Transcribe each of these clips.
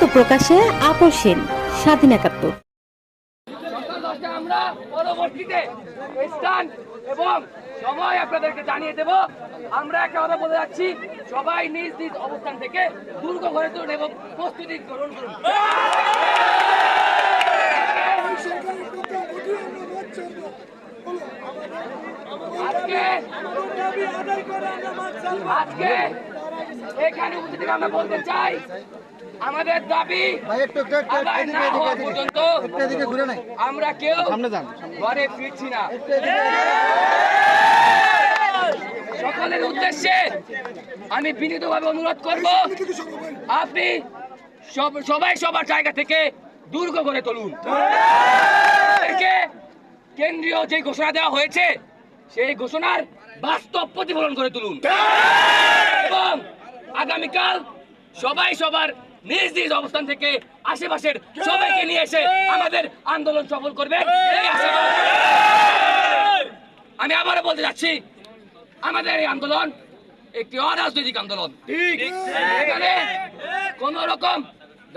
সত্য প্রকাশে আপসেন স্বাধীন একাত্তর। আমরা পরবর্তীতে স্থান এবং সময় আপনাদেরকে জানিয়ে দেব। আমরা একটা কথা বলে যাচ্ছি, সবাই নিজ নিজ অবস্থান থেকে দুর্গ ঘরে তুলুন এবং প্রস্তুতি গ্রহণ করুন। আজকে আজকে এখানে উপস্থিত আমরা বলতে চাই আমাদের দাবি পর্যন্ত আমরা কেউ ঘরে ফিরছি না। সকলের উদ্দেশ্যে আমি বিনীতভাবে অনুরোধ করব আপনি সবাই সবার জায়গা থেকে দুর্গ করে তুলুন। কেন্দ্রীয় যে ঘোষণা দেওয়া হয়েছে সেই ঘোষণার বাস্তব প্রতিফলন করে তুলুন। এবং আগামীকাল সবাই সবার নিজ নিজ অবস্থান থেকে আশেপাশের সবাইকে নিয়ে এসে আমাদের আন্দোলন সফল করবে। আমি আবারও বলতে যাচ্ছি আমাদের এই আন্দোলন একটি অরাজনৈতিক আন্দোলন। এখানে কোন রকম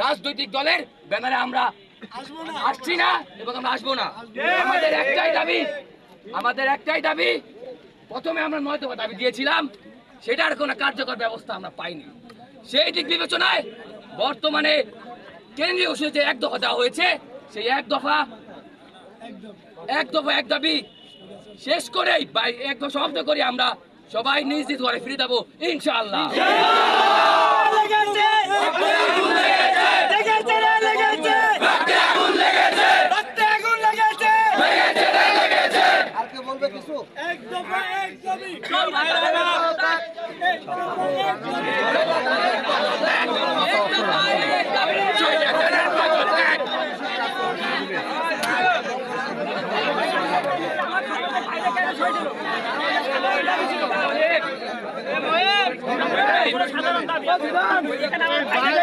রাজনৈতিক দলের ব্যানারে আমরা আসছি না এবং আমরা আসব না। আমাদের একটাই দাবি আমাদের একটাই দাবি প্রথমে আমরা নয় দাবি দিয়েছিলাম সেটার কোনো কার্যকর ব্যবস্থা আমরা পাইনি। সেই দিক বিবেচনায় বর্তমানে কেন্দ্রীয় যে এক দফা দেওয়া হয়েছে, সেই এক দফা এক দফা, এক দাবি শেষ করেই এক দফা শব্দ করে আমরা সবাই নিজ নিজ ঘরে ফিরে যাব ইনশাআল্লাহ আর কে বলবে কিছু আমাদের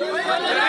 দফা